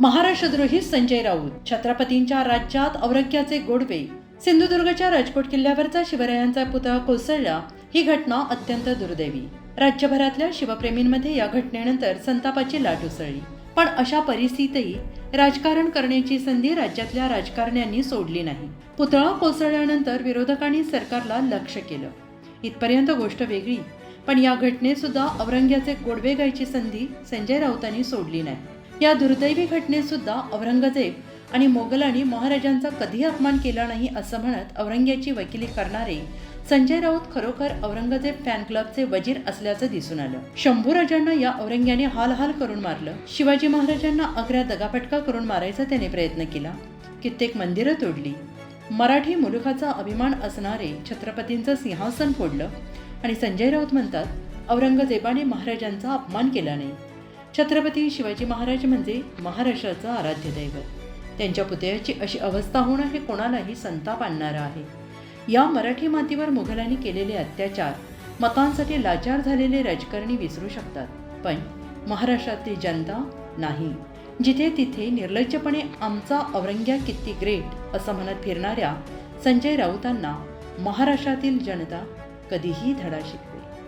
महाराष्ट्रद्रोही संजय राऊत छत्रपतींच्या राज्यात औरंग्याचे गोडवे सिंधुदुर्गच्या राजकोट किल्ल्यावरचा शिवरायांचा पुतळा कोसळला ही घटना अत्यंत दुर्दैवी. राज्यभरातल्या शिवप्रेमींमध्ये या घटनेनंतर संतापाची लाट उसळली. पण अशा परिस्थितीतही राजकारण करण्याची संधी राज्यातल्या राजकारण्यांनी सोडली नाही. पुतळा कोसळल्यानंतर विरोधकांनी सरकारला लक्ष केलं. इथपर्यंत गोष्ट वेगळी पण या घटनेसुद्धा औरंग्याचे गोडवे गायची संधी संजय राऊतांनी सोडली नाही. या दुर्दैवी घटनेतसुद्धा औरंगजेब आणि मोगलांनी महाराजांचा कधी अपमान केला नाही असं म्हणत औरंग्याची वकिली करणारे संजय राऊत खरोखर औरंगजेब फॅन क्लबचे वजीर असल्याचं दिसून आलं. शंभूराजांना या औरंग्याने हाल हाल करून मारलं. शिवाजी महाराजांना अग्र्या दगापटका करून मारायचा त्याने प्रयत्न केला. कित्येक मंदिरं तोडली. मराठी मुलुखाचा अभिमान असणारे छत्रपतींचं सिंहासन फोडलं. आणि संजय राऊत म्हणतात औरंगजेबाने महाराजांचा अपमान केला नाही. छत्रपती शिवाजी महाराज म्हणजे महाराष्ट्राचं आराध्य दैवत. त्यांच्या पुतळ्याची अशी अवस्था होणं हे कोणालाही संताप आणणारं आहे. या मराठी मातीवर मुघलांनी केलेले अत्याचार मतांसाठी लाचार झालेले राजकारणी विसरू शकतात. पण महाराष्ट्रातली जनता नाही. जिथे तिथे निर्लज्जपणे आमचा औरंग्या किती ग्रेट असं म्हणत फिरणाऱ्या संजय राऊतांना महाराष्ट्रातील जनता कधीही धडा शिकवेल.